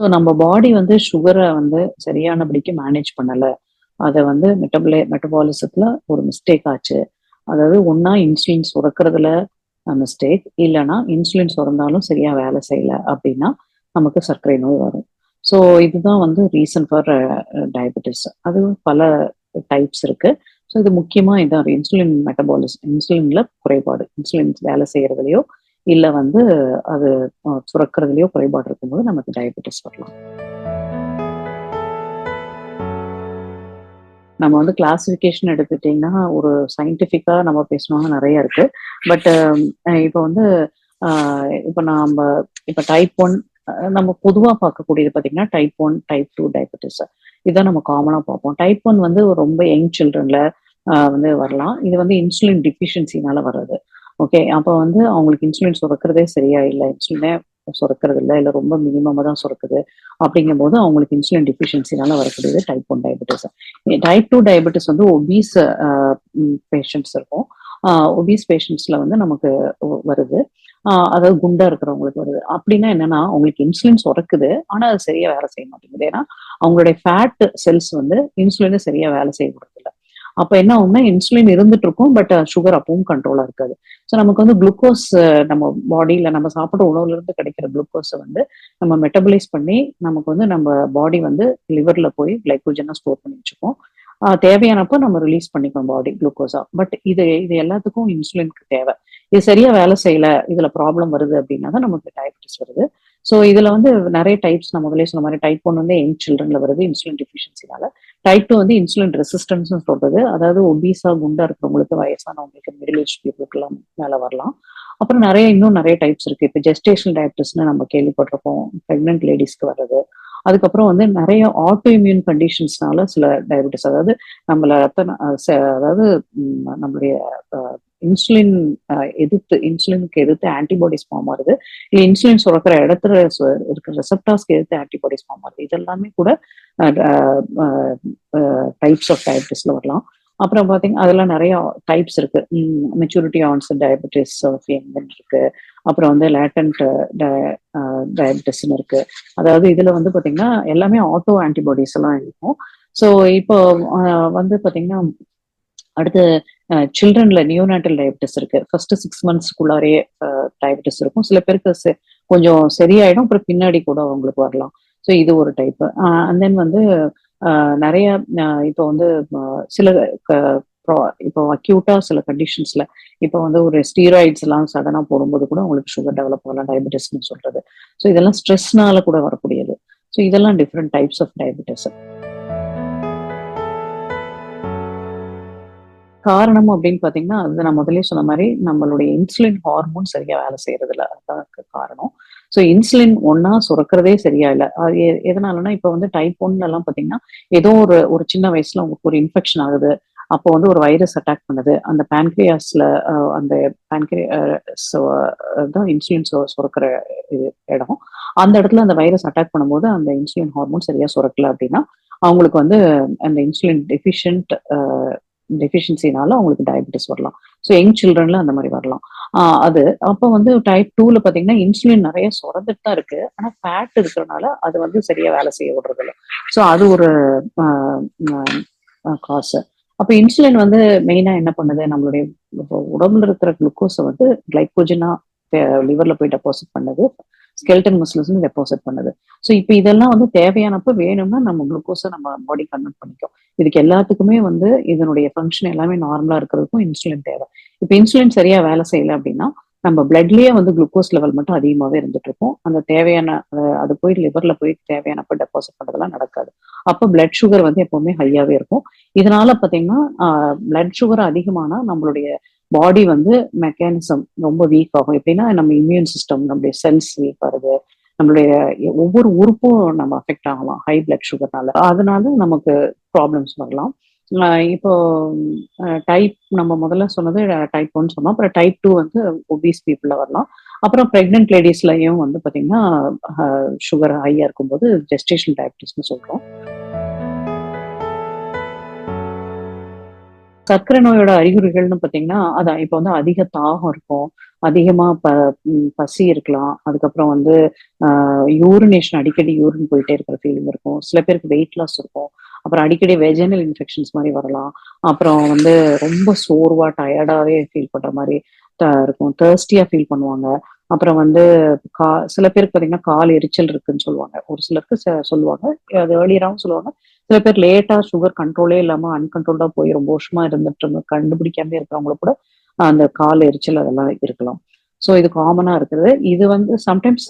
So நம்ம பாடி வந்து சுகரை வந்து சரியானபடிக்கு மேனேஜ் பண்ணல. அதை வந்து மெட்டபலே மெட்டபாலிசத்துல ஒரு மிஸ்டேக் ஆச்சு. அதாவது ஒன்னா இன்சுலின் சுரக்கிறதுல மிஸ்டேக் இல்லைன்னா இன்சுலின் சுரந்தாலும் சரியா வேலை செய்யல அப்படின்னா நமக்கு சர்க்கரை நோய் வரும். ஸோ இதுதான் வந்து ரீசன் ஃபார் டயபெட்டிஸ் அது பல டைப்ஸ் இருக்கு. ஸோ இது முக்கியமா இதான். இன்சுலின் மெட்டபாலிஸ் இன்சுலின்ல குறைபாடு. இன்சுலின் வேலை செய்யறதுலையோ இல்லை வந்து அது சுரக்கிறதுலையோ குறைபாடு இருக்கும்போது நமக்கு டயபெட்டிஸ் வரலாம். நம்ம வந்து கிளாசிஃபிகேஷன் எடுத்துட்டீங்கன்னா ஒரு சயின்டிஃபிக்கா நம்ம பேசணும்னா நிறைய இருக்கு. பட் இப்போ வந்து இப்போ நாம இப்போ டைப் ஒன் நம்ம பொதுவா பார்க்கக்கூடியது பார்த்தீங்கன்னா type one type two diabetes இதான் நம்ம காமனா பார்ப்போம். டைப் ஒன் வந்து ரொம்ப யங் சில்ட்ரன்ல வந்து வரலாம். இது வந்து இன்சுலின் டிஃபிஷியன்சினால வர்றது. ஓகே அப்போ வந்து அவங்களுக்கு இன்சுலின் சுரக்கிறதே சரியா இல்லை. இன்சுலினே சுரக்கிறது இல்லை. இல்லை ரொம்ப மினிமமாக தான் சுரக்குது. அப்படிங்கும்போது அவங்களுக்கு இன்சுலின் டிஃபிஷியன்சினால வரக்கூடியது type one diabetes type two diabetes வந்து ஒபீஸ் பேஷண்ட்ஸ் இருக்கும். ஒபீஸ் பேஷண்ட்ஸ்ல வந்து நமக்கு வருது. அதாவது குண்டா இருக்கிறவங்களுக்கு வருது. அப்படின்னா என்னன்னா அவங்களுக்கு இன்சுலின் சுரக்குது. ஆனா அது சரியா வேலை செய்ய மாட்டேங்குது. ஏன்னா அவங்களுடைய ஃபேட் செல்ஸ் வந்து இன்சுலின் சரியா வேலை செய்ய கொடுக்கல அப்ப என்ன ஆகும்னா இன்சுலின் இருந்துட்டு இருக்கும் பட் சுகர் uh, அப்பவும் கண்ட்ரோலா இருக்காது. ஸோ நமக்கு வந்து குளுக்கோஸ் uh, நம்ம பாடியில நம்ம சாப்பிட்ற உணவுல இருந்து கிடைக்கிற குளுக்கோஸை வந்து நம்ம மெட்டபலைஸ் பண்ணி நமக்கு வந்து நம்ம பாடி வந்து லிவர்ல போய் கிளைக்கோஜனா ஸ்டோர் பண்ணி வச்சுப்போம். தேவையானப்போ நம்ம ரிலீஸ் பண்ணிப்போம் பாடி குளுக்கோஸா பட் இது இது எல்லாத்துக்கும் இன்சுலினுக்கு தேவை. இது சரியா வேலை செய்யல இதுல ப்ராப்ளம் வருது அப்படின்னா தான் நமக்கு டயபெட்டிஸ் வருது. ஸோ இதுல வந்து நிறைய டைப்ஸ் நான் முதல்ல சொன்ன மாதிரி டைப் ஒன்று வந்து எங் சில்ட்ரன்ல வருது இன்சுலின் டிஃபிஷியன்சினால டைப் டூ வந்து இன்சுலின் ரெசிஸ்டன்ஸ்னு சொல்றது. அதாவது ஒபீஸா குண்டா இருக்கிறவங்களுக்கு வயசானவங்களுக்கு மிடில் ஏஜ் பீப்புளுக்குலாம் மேல வரலாம். அப்புறம் நிறைய இன்னும் நிறைய டைப்ஸ் இருக்கு. இப்போ ஜெஸ்டேஷன் டயபிட்டிஸ்னு நம்ம கேள்விப்பட்டிருப்போம் ப்ரெக்னென்ட் லேடிஸ்க்கு வர்றது. அதுக்கப்புறம் வந்து நிறைய ஆட்டோ இம்யூன் கண்டிஷன்ஸ்னால சில டயபிட்டிஸ் அதாவது நம்மள ரத்த அதாவது நம்மளுடைய இன்சுலின் எதிர்த்து இன்சுலினுக்கு எதிர்த்து ஆன்டிபாடிஸ் ஃபார்ம் ஆகுது. இல்லை இன்சுலின் சுரக்கிற இடத்துல இருக்கிற ரெசப்டாஸ்க்கு எதிர்த்து ஆன்டிபாடிஸ் ஃபார்ம் ஆகுது. இதெல்லாமே கூட டைப்ஸ் ஆஃப் டயபெட்டிஸ்ல வரலாம். அப்புறம் பார்த்தீங்கன்னா அதெல்லாம் நிறைய டைப்ஸ் இருக்கு. மெச்சூரிட்டி ஆன்சர் டயபெட்டிஸ் ஆஃப் இருக்கு. அப்புறம் வந்து லேட்டன்ட் டயபெட்டிஸ்னு இருக்கு. அதாவது இதுல வந்து பார்த்தீங்கன்னா எல்லாமே ஆட்டோ ஆன்டிபாடிஸ் எல்லாம் இருக்கும். ஸோ இப்போ வந்து பாத்தீங்கன்னா அடுத்து சில்ட்ரன்ல நியூநாட்டல் டயபெட்டிஸ் இருக்கு. ஃபர்ஸ்ட் சிக்ஸ் மந்த்ஸ்க்குள்ளாரே டயபெட்டிஸ் இருக்கும். சில பேருக்கு கொஞ்சம் சரியாயிடும். அப்புறம் பின்னாடி கூட அவங்களுக்கு வரலாம். ஸோ இது ஒரு டைப்பு அண்ட் தென் வந்து நிறைய இப்போ வந்து சில க- இப்போ அக்யூட்டா சில கண்டிஷன்ஸ்ல இப்போ வந்து ஒரு ஸ்டீராய்ட்ஸ் எல்லாம் சடனா போடும்போது கூட உங்களுக்கு சுகர் டெவலப் ஆகலாம் டயபெட்டிஸ்னு சொல்றது. ஸோ இதெல்லாம் ஸ்ட்ரெஸ்னால கூட வரக்கூடியது. ஸோ இதெல்லாம் டிஃப்ரெண்ட் டைப்ஸ் ஆஃப் டயபெட்டிஸ் காரணம் அப்படின்னு பாத்தீங்கன்னா அது நான் முதலே சொன்ன மாதிரி நம்மளுடைய இன்சுலின் ஹார்மோன் சரியா வேலை செய்யறதுல அதுதான் காரணம். ஸோ இன்சுலின் ஒன்னா சுரக்கிறதே சரியா இல்லை அது எதனாலன்னா இப்போ வந்து டைப் ஒன்ல எல்லாம் பாத்தீங்கன்னா ஏதோ ஒரு ஒரு சின்ன வயசுல உங்களுக்கு ஒரு இன்ஃபெக்ஷன் ஆகுது. அப்போ வந்து ஒரு வைரஸ் அட்டாக் பண்ணுது. அந்த பேன்க்ரியாஸ்ல அந்த பேன்க்ரியாஸ் தான் இன்சுலின் சுரக்கிற இது இடம். அந்த இடத்துல அந்த வைரஸ் அட்டாக் பண்ணும்போது அந்த இன்சுலின் ஹார்மோன் சரியா சுரக்கல அப்படின்னா அவங்களுக்கு வந்து அந்த இன்சுலின் டெஃபிஷியன்ட் டெஃபிஷியன்சினால அவங்களுக்கு டயபெட்டிஸ் வரலாம். ஸோ யங் சில்ட்ரன்ல அந்த மாதிரி வரலாம். அது. அப்போ வந்து டைப் டூல பாத்தீங்கன்னா இன்சுலின் நிறைய சுரந்துட்டு தான் இருக்கு. ஆனா ஃபேட் இருக்கிறனால அது வந்து சரியா வேலை செய்ய விடுறது இல்லை ஸோ அது ஒரு காசு அப்போ இன்சுலின் வந்து மெயினா என்ன பண்ணுது? நம்மளுடைய உடம்புல இருக்கிற குளுக்கோஸை வந்து கிளைக்கோஜனா லிவர்ல போய் டெபாசிட் பண்ணுது. ஸ்கெல்டன் மசில்ஸ் டெபாசிட் பண்ணுது. ஸோ இப்போ இதெல்லாம் வந்து தேவையானப்ப வேணும்னா நம்ம குளுக்கோஸை நம்ம பாடி கன்வெர்ட் பண்ணிக்கும் இதுக்கு எல்லாத்துக்குமே வந்து இதனுடைய ஃபங்க்ஷன் எல்லாமே நார்மலா இருக்கிறதுக்கும் இன்சுலின் தேவை. இப்போ இன்சுலின் சரியா வேலை செய்யல அப்படின்னா நம்ம பிளட்லயே வந்து குளுக்கோஸ் லெவல் மட்டும் அதிகமாகவே இருந்துட்டு இருக்கும். அந்த தேவையான அது போய் லிவர்ல போய் தேவையானப்ப டெபாசிட் பண்ணதெல்லாம் நடக்காது. அப்போ பிளட் சுகர் வந்து எப்பவுமே ஹையாவே இருக்கும். இதனால பாத்தீங்கன்னா பிளட் சுகர் அதிகமானா நம்மளுடைய பாடி வந்து மெக்கானிசம் ரொம்ப வீக் ஆகும். எப்படின்னா நம்ம இம்யூன் சிஸ்டம் நம்மளுடைய செல்ஸ் வீக் ஆகுது நம்மளுடைய ஒவ்வொரு உறுப்பும் நம்ம அஃபெக்ட் ஆகலாம் ஹை பிளட் சுகர்னால அதனால நமக்கு ப்ராப்ளம்ஸ் வரலாம். இப்போ டைப் நம்ம முதல்ல சொன்னது டைப் ஒன் சொன்னோம். அப்புறம் டைப் டூ வந்து ஒபீஸ் பீப்புள வரலாம். அப்புறம் பிரெக்னென்ட் லேடிஸ்லயும் வந்து பாத்தீங்கன்னா சுகர் ஹையா இருக்கும்போது ஜெஸ்டேஷன் டயபிட்டிஸ்னு சொல்றோம். சர்க்கரை நோயோட அறிகுறிகள்னு பாத்தீங்கன்னா அதான் இப்போ வந்து அதிக தாகம் இருக்கும் அதிகமா ப பசி இருக்கலாம். அதுக்கப்புறம் வந்து யூரினேஷன் அடிக்கடி யூரின் போயிட்டே இருக்கிற ஃபீலிங் இருக்கும். சில பேருக்கு வெயிட் லாஸ் இருக்கும். அப்புறம் அடிக்கடி வெஜனல் இன்ஃபெக்ஷன்ஸ் மாதிரி வரலாம். அப்புறம் வந்து ரொம்ப சோர்வா, டயர்டாவே ஃபீல் பண்ற மாதிரி த இருக்கும். தேர்ஸ்டியா ஃபீல் பண்ணுவாங்க. அப்புறம் வந்து கா சில பேருக்கு பார்த்தீங்கன்னா, கால் எரிச்சல் இருக்குன்னு சொல்லுவாங்க. ஒரு சிலருக்கு ச சொல்லுவாங்க. அது ஏர்லியராகவும் சொல்லுவாங்க. சில பேர் லேட்டா சுகர் கண்ட்ரோலே இல்லாம அன்கண்ட்ரோல்டா போய் ரொம்ப வருஷமா இருந்துட்டு இருந்த கண்டுபிடிக்காமயே இருக்கிறவங்களுக்கு கூட அந்த கால் எரிச்சல் அதெல்லாம் இருக்கலாம். ஸோ இது காமனா இருக்கிறது இது வந்து சம்டைம்ஸ்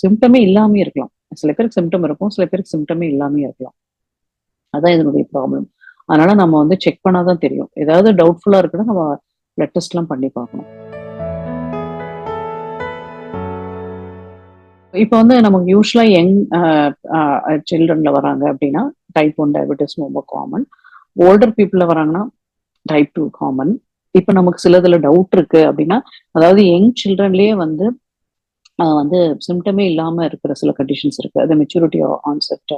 சிம்டமே சுக் இருக்கலாம். சில பேருக்கு சிம்டம் இருக்கும். சில பேருக்கு சிம்டமே இல்லாமயே இருக்கலாம். அதான் இதனுடைய ப்ராப்ளம். அதனால நம்ம வந்து செக் பண்ணாதான் தெரியும். ஏதாவது டவுட்ஃபுல்லா இருக்குன்னா, நம்ம பிளட் எல்லாம் பண்ணி பார்க்கணும். இப்போ வந்து நமக்கு யூஸ்வலா யங் சில்ட்ரன்ல வராங்க அப்படின்னா டைப் ஒன் டயபெட்டிஸ் ரொம்ப காமன். ஓல்டர் பீப்பிள்ல வராங்கன்னா, டைப் டூ காமன். இப்ப நமக்கு சிலதுல டவுட் இருக்கு அப்படின்னா அதாவது யங் சில்ட்ரன்லயே வந்து வந்து சிம்டமே இல்லாம இருக்கிற சில கண்டிஷன்ஸ் இருக்கு. அது maturity onset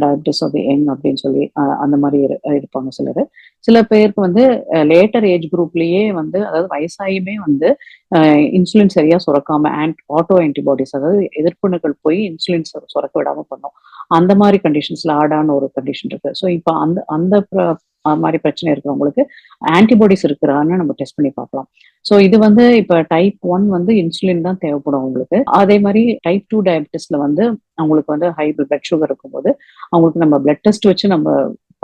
diabetes of the young அப்படின்னு சொல்லி அந்த மாதிரி இரு இருப்பாங்க சிலர் சில பேருக்கு வந்து லேட்டர் ஏஜ் குரூப்லயே வந்து அதாவது வயசாயுமே வந்து இன்சுலின் சரியா சுரக்காம ஆன்ட் ஆட்டோ ஆன்டிபாடிஸ் அதாவது எதிர்ப்புணுக்கள் போய் இன்சுலின் சுரக்க விடாம பண்ணும். அந்த மாதிரி கண்டிஷன்ஸ்ல ஆடான்னு ஒரு கண்டிஷன் இருக்கு. ஸோ இப்போ அந்த அந்த மாதிரி பிரச்சனை இருக்கிறவங்களுக்கு ஆன்டிபாடிஸ் இருக்கிறான்னு நம்ம டெஸ்ட் பண்ணி பார்க்கலாம். ஸோ இது வந்து இப்போ டைப் ஒன் வந்து இன்சுலின் தான் தேவைப்படும் அவங்களுக்கு. அதே மாதிரி டைப் டூ டயபெட்டிஸ்ல வந்து அவங்களுக்கு வந்து ஹை பிளட் சுகர் இருக்கும்போது, அவங்களுக்கு நம்ம பிளட் டெஸ்ட் வச்சு நம்ம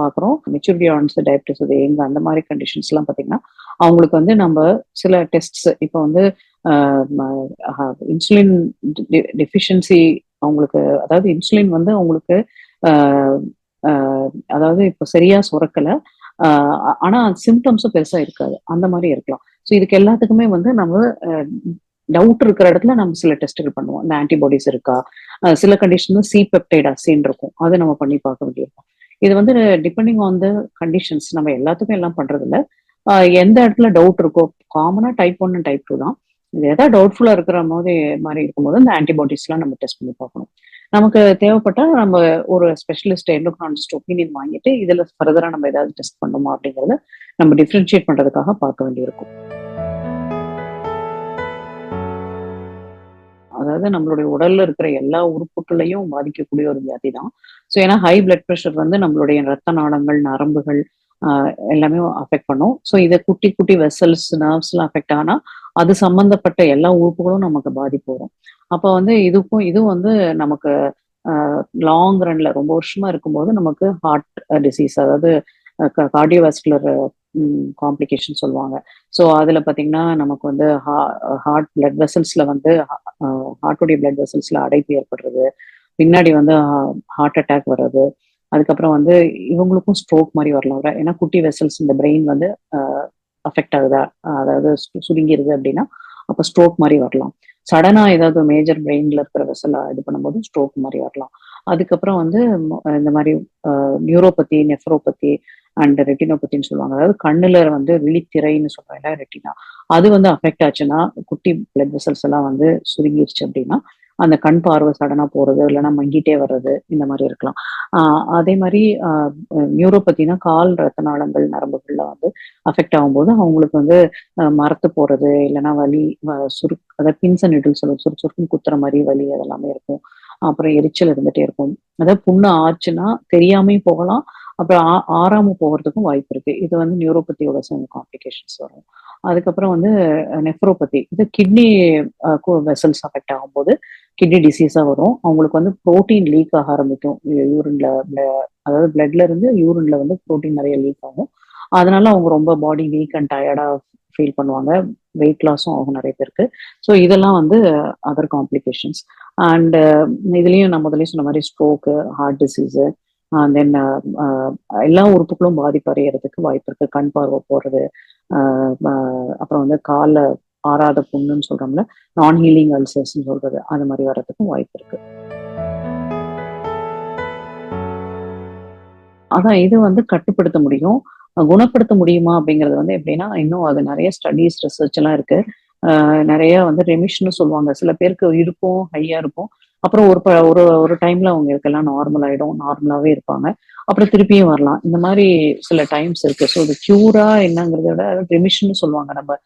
பார்க்குறோம். மெச்சூரிட்டி ஆன்ஸ் டயபெட்டிஸ் அது எங்க அந்த மாதிரி கண்டிஷன்ஸ்லாம் பார்த்தீங்கன்னா, அவங்களுக்கு வந்து நம்ம சில டெஸ்ட்ஸ் இப்போ வந்து இன்சுலின் டெஃபிஷியன்சி அவங்களுக்கு அதாவது இன்சுலின் வந்து அவங்களுக்கு அதாவது இப்போ சரியா சுரக்கல. ஆனா சிம்டம்ஸும் பெருசா இருக்காது. அந்த மாதிரி இருக்கலாம். ஸோ இதுக்கு எல்லாத்துக்குமே வந்து நம்ம டவுட் இருக்கிற இடத்துல நம்ம சில டெஸ்ட்டுகள் பண்ணுவோம். இந்த ஆன்டிபாடிஸ் இருக்கா? சில கண்டிஷன்ல சி பெப்டைடா சீன் இருக்கும். அதை நம்ம பண்ணி பார்க்க வேண்டியிருக்கும். இது வந்து டிபெண்டிங் ஆன் த கண்டிஷன்ஸ் நம்ம எல்லாத்துக்கும் எல்லாம் பண்றது இல்லை எந்த இடத்துல டவுட் இருக்கோ காமனா type one and type two தான். இது ஏதாவது டவுட்ஃபுல்லா இருக்கிற போது மாதிரி இருக்கும்போது இந்த ஆன்டிபாடிஸ்லாம் நம்ம டெஸ்ட் பண்ணி பார்க்கணும். நமக்கு தேவைப்பட்டா நம்ம ஒரு ஸ்பெஷலிஸ்ட் எண்டோக்ரானிஸ்ட் ஒப்பீனியன் வாங்கிட்டு, இதுல ஃபர்தரா நம்ம ஏதாவது டெஸ்ட் பண்ணணுமா அப்படிங்கிறத நம்ம டிஃபரன்ஷியேட் பண்றதுக்காக பார்க்க வேண்டியிருக்கும். அதாவது நம்மளுடைய உடல்ல இருக்கிற எல்லா உறுப்புக்களையும் பாதிக்கக்கூடிய ஒரு வியாதி தான். ஸோ ஏன்னா ஹை பிளட் பிரஷர் வந்து நம்மளுடைய ரத்த நாளங்கள், நரம்புகள் எல்லாமே அஃபெக்ட் பண்ணும். ஸோ இத குட்டி, குட்டி வெசல்ஸ், நர்வ்ஸ்லாம் அஃபெக்ட் ஆனா, அது சம்மந்தப்பட்ட எல்லா உறுப்புகளும் நமக்கு பாதிப்பு வரும். அப்ப வந்து இதுக்கும் இதுவும் வந்து நமக்கு லாங் ரன்ல ரொம்ப வருஷமா இருக்கும்போது நமக்கு ஹார்ட் டிசீஸ் அதாவது கார்டியோவாஸ்குலர் காம்ப்ளிகேஷன் சொல்லுவாங்க. ஸோ அதில் பார்த்தீங்கன்னா, நமக்கு வந்து ஹா ஹார்ட் பிளட் வெசல்ஸில் வந்து ஹார்ட்டுடைய பிளட் வெசல்ஸில் அடைப்பு ஏற்படுறது. பின்னாடி வந்து ஹார்ட் அட்டாக் வர்றது. அதுக்கப்புறம் வந்து இவங்களுக்கும் ஸ்ட்ரோக் மாதிரி வரலாம். ஏன்னா குட்டி வெசல்ஸ் இந்த பிரெயின் வந்து அஃபெக்ட் ஆகுதா? அதாவது சுருங்கிடுது சுருங்கிருது அப்படின்னா, அப்ப ஸ்ட்ரோக் மாதிரி வரலாம். சடனா ஏதாவது மேஜர் பிரெயின்ல இருக்கிற வெசலா இது பண்ணும்போது ஸ்ட்ரோக் மாதிரி வரலாம். அதுக்கப்புறம் வந்து இந்த மாதிரி நியூரோபதி, நெஃப்ரோபதி அண்ட் ரெட்டினோபத்தின்னு சொல்லுவாங்க. அதாவது கண்ணுல வந்து விழித்திரைன்னு சொல்றாங்க ரெட்டினா. அது வந்து அஃபெக்ட் ஆச்சுன்னா, குட்டி பிளட் வெசல்ஸ் எல்லாம் வந்து சுருங்கிருச்சு அப்படின்னா, அந்த கண் பார்வை சடனா போறது, இல்லைன்னா மங்கிட்டே வர்றது, இந்த மாதிரி இருக்கலாம். ஆஹ் அதே மாதிரி அ கால் ரத்த நாளங்கள், நரம்புகள்ல வந்து அஃபெக்ட் ஆகும்போது, அவங்களுக்கு வந்து மரத்து போறது, இல்லைன்னா வலி சுரு சுருக் அதாவது பின்ஸ் அண்ட் நீடில்ஸ் சொல்லுவோம். சுருக்கு சுருக்குன்னு குத்துற மாதிரி வலி அதெல்லாமே இருக்கும். அப்புறம் எரிச்சல் இருந்துட்டே இருக்கும். அதாவது புண்ணு ஆச்சுன்னா தெரியாமையும் போகலாம். அப்புறம் ஆ ஆறாம போகிறதுக்கும் வாய்ப்பு இருக்கு. இது வந்து நியூரோபத்தியோட சேர்ந்த காம்ப்ளிகேஷன்ஸ் வரும். அதுக்கப்புறம் வந்து நெஃப்ரோபதி. இது கிட்னி வெசல்ஸ் அஃபெக்ட் ஆகும்போது, கிட்னி டிசீஸாக வரும். அவங்களுக்கு வந்து ப்ரோட்டீன் லீக் ஆக ஆரம்பிக்கும். யூரின்ல அதாவது பிளட்ல இருந்து யூரின்ல வந்து புரோட்டீன் நிறைய லீக் ஆகும். அதனால அவங்க ரொம்ப பாடி வீக் அண்ட் டயர்டா ஃபீல் பண்ணுவாங்க. வெயிட் லாஸும் ஆகும் நிறைய பேருக்கு. ஸோ இதெல்லாம் வந்து அதர் காம்ப்ளிகேஷன்ஸ். அண்ட் இதுலயும் நான் முதல்லயே சொன்ன மாதிரி ஸ்ட்ரோக்கு, ஹார்ட் டிசீஸு தென் எல்லா உறுப்புகளும் பாதிப்பு அடையறதுக்கு வாய்ப்பு இருக்கு. கண் பார்வை போறது, அப்புறம் வந்து காலை ஆறாத புண்ணுன்னு சொல்றோம்ல, நான் ஹீலிங் அல்சர்ஸ்ன்னு சொல்றது. அது மாதிரி வர்றதுக்கும் வாய்ப்பு இருக்கு. அதான் இது வந்து கட்டுப்படுத்த முடியும். குணப்படுத்த முடியுமா அப்படிங்கிறது வந்து எப்படின்னா, இன்னும் அது நிறைய ஸ்டடீஸ், ரிசர்ச் எல்லாம் இருக்கு. நிறைய வந்து ரெமிஷன் சொல்லுவாங்க. சில பேருக்கு இருக்கும், ஹையா இருக்கும். அப்புறம் ஒரு ப ஒரு ஒரு டைம்ல அவங்களுக்கெல்லாம் நார்மல் ஆயிடும். நார்மலாவே இருப்பாங்க. அப்புறம் திருப்பியும் வரலாம். இந்த மாதிரி சில டைம்ஸ் இருக்கு. ஸோ இது க்யூரா என்னங்கிறத விட ரெமிஷன் சொல்லுவாங்க நம்ம.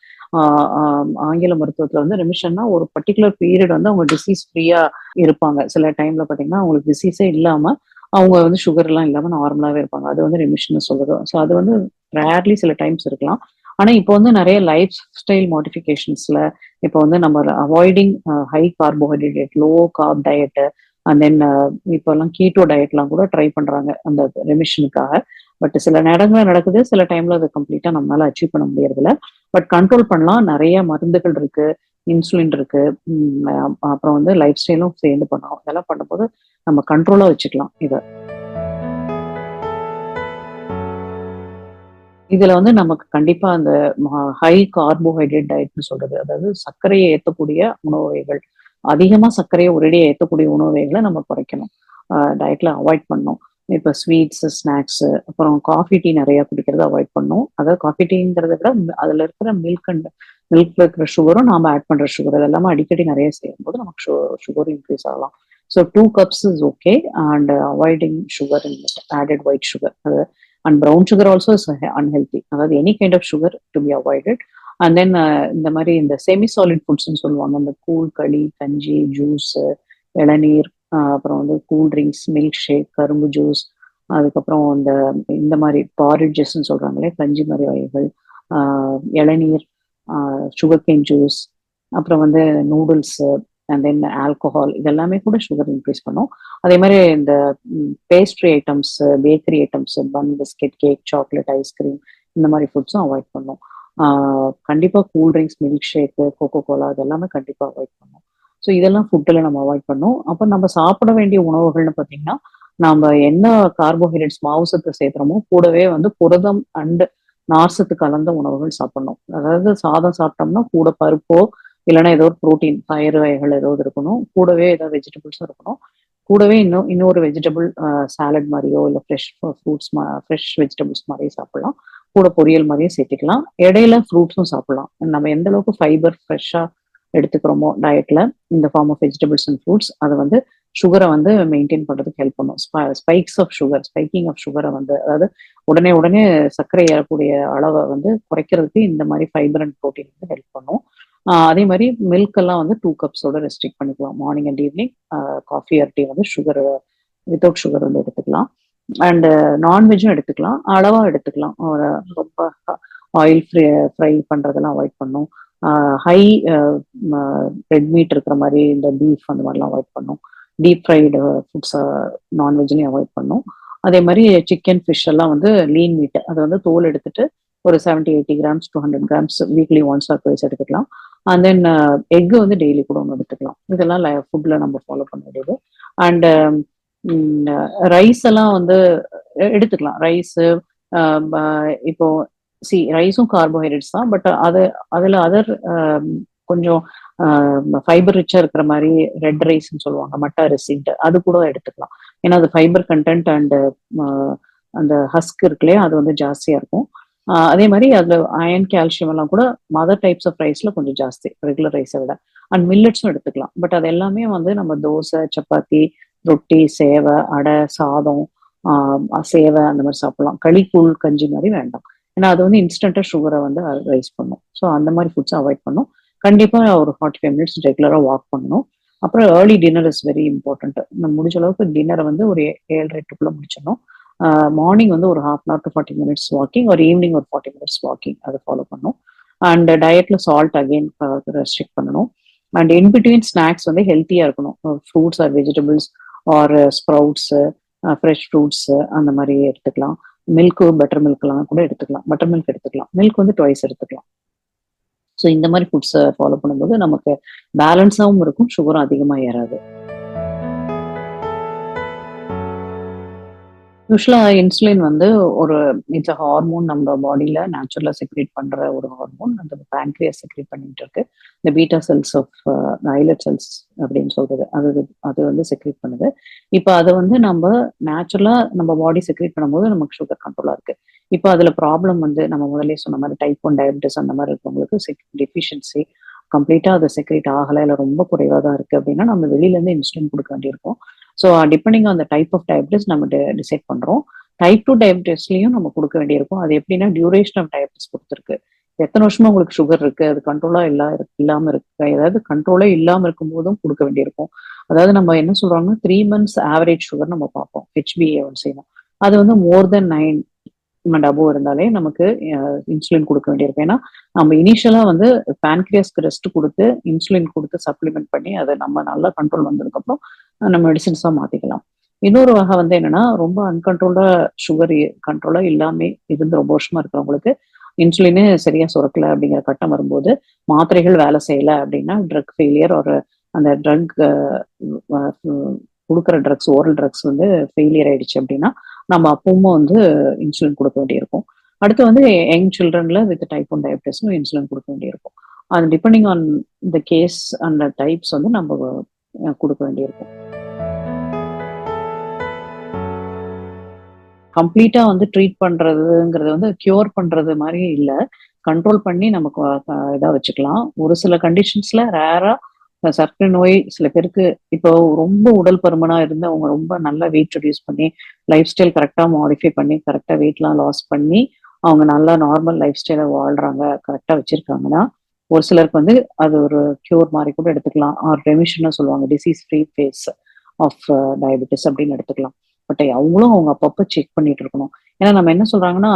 ஆங்கில மருத்துவத்துல வந்து ரெமிஷன்னா ஒரு பர்டிகுலர் பீரியட் வந்து அவங்க டிசீஸ் ஃப்ரீயா இருப்பாங்க சில டைம்ல பாத்தீங்கன்னா அவங்களுக்கு டிசீஸே இல்லாம அவங்க வந்து சுகர் எல்லாம் இல்லாம நார்மலாவே இருப்பாங்க அது வந்து ரெமிஷன் சொல்லுது ஸோ அது வந்து ரேர்லி சில டைம்ஸ் இருக்கலாம் ஆனா இப்போ வந்து நிறைய லைஃப் ஸ்டைல் மாடிஃபிகேஷன்ஸ்ல இப்போ வந்து நம்ம avoiding high carbohydrate low carb diet and then இப்போ எல்லாம் கீட்டோ டயட்லாம் கூட ட்ரை பண்றாங்க அந்த ரெமிஷனுக்காக பட் சில நேரங்கள் நடக்குது சில டைம்ல அதை கம்ப்ளீட்டா நம்மளால அச்சீவ் பண்ண முடியறதில்ல. பட் கண்ட்ரோல் பண்ணலாம் நிறைய மருந்துகள் இருக்கு இன்சுலின் இருக்கு அப்புறம் வந்து லைஃப் ஸ்டைலும் சேர்ந்து பண்ணணும் இதெல்லாம் பண்ணும்போது நம்ம கண்ட்ரோலா வச்சுக்கலாம் இதை. இதுல வந்து நமக்கு கண்டிப்பா அந்த ஹை கார்போஹைட்ரேட் டயட்னு சொல்றது அதாவது சர்க்கரையை ஏற்றக்கூடிய உணவு வகைகள் அதிகமா சர்க்கரையை ஒரேடியாக ஏற்றக்கூடிய உணவு வகைகளை நம்ம குறைக்கணும். டயட்ல அவாய்ட் பண்ணணும். இப்போ ஸ்வீட்ஸ் ஸ்நாக்ஸ் அப்புறம் காஃபி டீ நிறைய குடிக்கிறத அவாய்ட் பண்ணும் அதாவது காஃபி டீங்கிறத விட அதுல இருக்கிற மில்க் அண்ட் மில்க்ல இருக்கிற சுகரும் நாம ஆட் பண்ற சுகர் எல்லாமே அடிக்கடி நிறைய செய்யும் போது நமக்கு சுகர் இன்க்ரீஸ் ஆகலாம். So two cups is okay and avoiding sugar in added white sugar அது and brown sugar also is unhealthy அதாவது any kind of sugar to be avoided and then இந்த மாதிரி இந்த செமி சாலிட் ஃபுட்ஸ்ன்னு சொல்லுவாங்க. இந்த கூழ் களி கஞ்சி ஜூஸ் இளநீர் அப்புறம் வந்து கூல் ட்ரிங்க்ஸ் மில்க் ஷேக் கரும்பு ஜூஸ் அதுக்கப்புறம் இந்த இந்த மாதிரி பாரிட்ஜஸ்ன்னு சொல்றாங்களே கஞ்சி மாதிரி வகைகள் இளநீர் சுகர் கேன் ஜூஸ் அப்புறம் வந்து நூடுல்ஸ் அண்ட் தென் ஆல்கோஹால் இதெல்லாமே கூட சுகர் இன்க்ரீஸ் பண்ணும். அதே மாதிரி இந்த pastry items bakery items bun biscuit cake chocolate ice cream இந்த மாதிரி ஃபுட்ஸும் அவாய்ட் பண்ணும். கண்டிப்பாக cool drinks milk shake Coca Cola இதெல்லாமே கண்டிப்பாக அவாய்ட் பண்ணும். ஸோ இதெல்லாம் ஃபுட்டில் நம்ம அவாய்ட் பண்ணோம். அப்போ நம்ம சாப்பிட வேண்டிய உணவுகள்னு பார்த்தீங்கன்னா நம்ம என்ன கார்போஹைட்ரேட்ஸ் மாவுசத்தை சேர்த்துறோமோ கூடவே வந்து புரதம் அண்டு நார்சத்து கலந்த உணவுகள் சாப்பிடணும். அதாவது சாதம் சாப்பிட்டோம்னா கூட பருப்போ இல்லைன்னா ஏதோ ஒரு ப்ரோட்டீன் பயிறு வகைகள் ஏதாவது இருக்கணும். கூடவே ஏதாவது வெஜிடபிள்ஸும் இருக்கணும். கூடவே இன்னும் இன்னொரு வெஜிடபிள் சாலட் மாதிரியோ இல்லை ஃப்ரெஷ் ஃப்ரூட்ஸ் ஃப்ரெஷ் வெஜிடபிள்ஸ் மாதிரியே சாப்பிடலாம். கூட பொரியல் மாதிரியும் சேர்த்துக்கலாம். இடையில ஃப்ரூட்ஸும் சாப்பிடலாம். நம்ம எந்த அளவுக்கு ஃபைபர் ஃப்ரெஷ்ஷாக எடுத்துக்கிறோமோ டயட்ல இந்த form of vegetables and fruits அதை வந்து சுகரை வந்து மெயின்டைன் பண்றதுக்கு ஹெல்ப் பண்ணும். Spikes of sugar spiking of சுகரை வந்து அதாவது உடனே உடனே சர்க்கரை ஏறக்கூடிய அளவை வந்து குறைக்கிறதுக்கு இந்த மாதிரி ஃபைபர் அண்ட் ப்ரோட்டீன் வந்து ஹெல்ப் பண்ணும். அதே மாதிரி மில்க் எல்லாம் வந்து டூ கப்ஸோட ரெஸ்ட்ரிக்ட் பண்ணிக்கலாம். Morning and evening coffee or tea வந்து சுகர் வித்தவுட் சுகர் வந்து எடுத்துக்கலாம். அண்ட் நான்வெஜ்ஜும் எடுத்துக்கலாம். அளவாக எடுத்துக்கலாம். ஒரு ரொம்ப ஆயில் ஃப்ரை ஃப்ரை பண்ணுறதெல்லாம் அவாய்ட் பண்ணும். ஹை ரெட் மீட் இருக்கிற மாதிரி இந்த பீஃப் அந்த மாதிரிலாம் அவாய்ட் பண்ணும். டீப் ஃப்ரைடு ஃபுட்ஸை நான்வெஜ்லையும் அவாய்ட் பண்ணும். அதே மாதிரி சிக்கன் ஃபிஷ் எல்லாம் வந்து லீன் மீட் அதை வந்து தோல் எடுத்துட்டு ஒரு seventy eighty grams to hundred grams weekly once or twice எடுத்துக்கலாம். அண்ட் தென் எக் வந்து டெய்லி கூட ஒன்று எடுத்துக்கலாம். இதெல்லாம் ஃபுட்ல நம்ம ஃபாலோ பண்ண வேண்டியது. அண்ட் um, ரைஸ் எல்லாம் வந்து எடுத்துக்கலாம். ரைஸ் இப்போ சி ரைஸும் கார்போஹைட்ரேட்ஸ் தான். பட் அது அதில் அதர் um, கொஞ்சம் ஃபைபர் ரிச்சா இருக்கிற மாதிரி ரெட் ரைஸ்ன்னு சொல்லுவாங்க. மட்டா அரிசின்ட்டு அது கூட எடுத்துக்கலாம். ஏன்னா அது ஃபைபர் கண்டென்ட் அண்ட் அந்த ஹஸ்க் இருக்குல்லையே அது வந்து ஜாஸ்தியா இருக்கும். அதே மாதிரி அதுல அயன் கால்சியம் எல்லாம் கூட மதர் டைப்ஸ் ஆஃப் ரைஸ்ல கொஞ்சம் ஜாஸ்தி ரெகுலர் ரைஸை விட. அண்ட் மில்லட்ஸும் எடுத்துக்கலாம். பட் அது எல்லாமே வந்து நம்ம தோசை சப்பாத்தி ரொட்டி சேவை அடை சாதம் சேவை அந்த மாதிரி சாப்பிடலாம். களி கூழ் கஞ்சி மாதிரி வேண்டாம். ஏன்னா அது வந்து இன்ஸ்டன்டா சுகரை வந்து ரைஸ் பண்ணும். ஸோ அந்த மாதிரி ஃபுட்ஸ் அவாய்ட் பண்ணும். கண்டிப்பாக ஒரு ஃபார்ட்டி ஃபைவ் மினிட்ஸ் ரெகுலராக வாக் பண்ணணும். அப்புறம் early dinner is very important நம்ம முடிஞ்ச அளவுக்கு டின்னரை வந்து ஒரு ஏழு எட்டுக்குள்ள முடிச்சிடணும். மார்னிங் வந்து ஒரு half an hour to forty minutes walking ஒரு ஈவினிங் ஒரு ஃபார்ட்டி மினிட்ஸ் வாக்கிங் அதை ஃபாலோ பண்ணும். அண்ட் டயட்ல சால்ட் அகெயின் ரெஸ்ட்ரிக்ட் பண்ணணும். அண்ட் இன் பிட்வீன் ஸ்நாக்ஸ் வந்து ஹெல்த்தியா இருக்கணும். Fruits or vegetables or sprouts fresh fruits அந்த மாதிரி எடுத்துக்கலாம். மில்க் பட்டர் மில்க்லாம் கூட எடுத்துக்கலாம். பட்டர் மில்க் எடுத்துக்கலாம். மில்க் வந்து டுவைஸ் எடுத்துக்கலாம். ஸோ இந்த மாதிரி ஃபுட்ஸை ஃபாலோ பண்ணும்போது நமக்கு பேலன்ஸாகவும் இருக்கும் சுகரும் அதிகமாக ஏறாது. யூஸ்வலா இன்சுலின் வந்து ஒரு இட்ஸ் அ ஹார்மோன் நம்ம பாடியில நேச்சுரலா செக்ரேட் பண்ற ஒரு ஹார்மோன் அந்த பேங்க்ரியா செக்ரேட் பண்ணிட்டு இருக்கு. இந்த beta cells of islet cells அப்படின்னு சொல்றது. அது அது வந்து செக்ரேட் பண்ணுது. இப்போ அதை வந்து நம்ம நேச்சுரலா நம்ம பாடி செக்ரேட் பண்ணும்போது நமக்கு சுகர் கண்ட்ரோலா இருக்கு. இப்போ அதுல ப்ராப்ளம் வந்து நம்ம முதலே சொன்ன மாதிரி டைப் ஒன் டயபிட்டிஸ் அந்த மாதிரி இருக்கவங்களுக்கு டெஃபிஷியன்சி கம்ப்ளீட்டா அதை செக்ரேட் ஆகலை இல்லை ரொம்ப குறைவா தான் இருக்கு அப்படின்னா நம்ம வெளியில இருந்து இன்சுலின் கொடுக்க வேண்டியிருக்கும். So depending on the type of diabetes நம்ம டிசைட் பண்றோம். டைப் டூ டயபிட்டிஸ்லயும் நம்ம கொடுக்க வேண்டியிருக்கும். அது எப்படின்னா டியூரேஷன் ஆஃப் டயபிட்டிஸ் கொடுத்துருக்கு எத்தனை வருஷமா உங்களுக்கு சுகர் இருக்கு? அது கண்ட்ரோலா இல்லா இல்லாம இருக்கு? ஏதாவது கண்ட்ரோலே இல்லாம இருக்கும் போதும் கொடுக்க வேண்டியிருக்கும். அதாவது நம்ம என்ன சொல்றோம்னா த்ரீ மந்த்ஸ் ஆவரேஜ் சுகர் நம்ம பார்ப்போம். ஹெச்பிஏ செய்யணும் அது வந்து மோர் தென் நைன் அபோவ் இருந்தாலே நமக்கு இன்சுலின் கொடுக்க வேண்டியிருக்கும். ஏன்னா நம்ம இனிஷியலா வந்து பேன்கிரியாஸ்க்கு ரெஸ்ட் கொடுத்து இன்சுலின் கொடுத்து சப்ளிமெண்ட் பண்ணி அதை நம்ம நல்லா கண்ட்ரோல் வந்ததுக்கப்புறம் நம்ம மெடிசின்ஸா மாத்திக்கலாம். இன்னொரு வகை வந்து என்னன்னா ரொம்ப அன்கண்ட்ரோல்டா சுகர் கண்ட்ரோலா இல்லாம இருந்து ரொம்ப வருஷமா இருக்கிறவங்களுக்கு இன்சுலினே சரியா சுரக்கல அப்படிங்கிற கட்டம் வரும்போது மாத்திரைகள் வேலை செய்யல அப்படின்னா ட்ரக் ஃபெயிலியர் ஒரு அந்த ட்ரக் கொடுக்குற ட்ரக்ஸ் ஓரல் ட்ரக்ஸ் வந்து ஃபெயிலியர் ஆயிடுச்சு அப்படின்னா நம்ம அப்பவும் வந்து இன்சுலின் கொடுக்க வேண்டியிருக்கும். அடுத்து வந்து யங் சில்ட்ரன்ல வித் டைப் ஒன் டயபிட்டிஸும் இன்சுலின் கொடுக்க வேண்டியிருக்கும். அது டிபெண்டிங் ஆன் த கேஸ் அந்த டைப்ஸ் வந்து நம்ம கொடுக்க வேண்டியிருக்கும். கம்ப்ளீட்டா வந்து ட்ரீட் பண்றதுங்கிறது வந்து கியூர் பண்றது மாதிரி இல்ல. கண்ட்ரோல் பண்ணி நமக்கு இதா வச்சுக்கலாம். ஒரு சில கண்டிஷன்ஸ்ல ரேரா சர்க்கரை நோய் சில பேருக்கு இப்போ ரொம்ப உடல் பருமனா இருந்து அவங்க ரொம்ப நல்லா வெயிட் ரெடியூஸ் பண்ணி லைஃப் ஸ்டைல் கரெக்டா மாடிஃபை பண்ணி கரெக்டா வெயிட்லாம் லாஸ் பண்ணி அவங்க நல்லா நார்மல் லைஃப் ஸ்டைலை வாழ்றாங்க கரெக்டா வச்சிருக்காங்கன்னா ஒரு சிலருக்கு வந்து அது ஒரு கியூர் மாதிரி கூட எடுத்துக்கலாம். ஆர் ரெமிஷன் சொல்லுவாங்க disease free phase of diabetes அப்படின்னு எடுத்துக்கலாம். பட் அவங்களும் அவங்க அப்பப்போ செக் பண்ணிட்டு இருக்கணும். ஏன்னா நம்ம என்ன சொல்றாங்கன்னா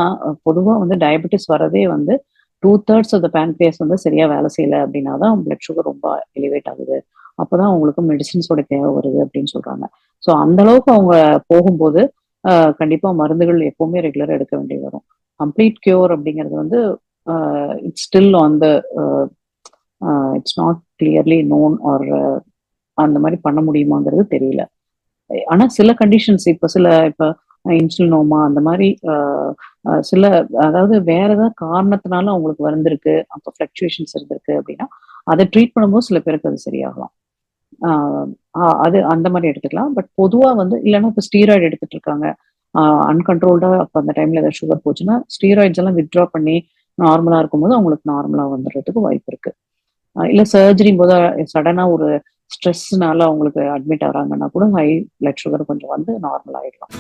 பொதுவாக வந்து டயபெட்டிஸ் வரதே வந்து two thirds of the pancreas வந்து சரியா வேலை செய்யல அப்படின்னா தான் பிளட் சுகர் ரொம்ப எலிவேட் ஆகுது. அப்போதான் அவங்களுக்கு மெடிசின்ஸோட தேவை வருது அப்படின்னு சொல்றாங்க. ஸோ அந்த அளவுக்கு அவங்க போகும்போது கண்டிப்பா மருந்துகள் எப்பவுமே ரெகுலரா எடுக்க வேண்டி வரும். கம்ப்ளீட் கியூர் அப்படிங்கிறது வந்து it's still on the it's not clearly known or அந்த மாதிரி பண்ண முடியுமாங்கிறது தெரியல. ஆனா சில கண்டிஷன்ஸ் இப்ப சில இப்ப இன்சுலினோமா அந்த மாதிரி சில அதாவது வேற ஏதாவது காரணத்தினால அவங்களுக்கு வந்திருக்கு அப்போ ஃபிளக்சுவேஷன்ஸ் இருந்திருக்கு அப்படின்னா அதை ட்ரீட் பண்ணும்போது சில பேருக்கு அது சரியாகலாம். அது அந்த மாதிரி எடுத்துக்கலாம். பட் பொதுவா வந்து இல்லைன்னா இப்போ ஸ்டீராய்டு எடுத்துட்டு இருக்காங்க. அன்கண்ட்ரோல்டா அப்போ அந்த டைம்ல ஏதாவது சுகர் போச்சுன்னா ஸ்டீராய்ட்ஸ் எல்லாம் வித்ட்ரா பண்ணி நார்மலா இருக்கும்போது அவங்களுக்கு நார்மலா வந்துடுறதுக்கு வாய்ப்பு இருக்கு. இல்ல சர்ஜரி போது சடனா ஒரு ஸ்ட்ரெஸ்னால அவங்களுக்கு அட்மிட் ஆகிறாங்கன்னா கூட ஹை பிளட் சுகர் கொஞ்சம் வந்து நார்மல் ஆயிடலாம்.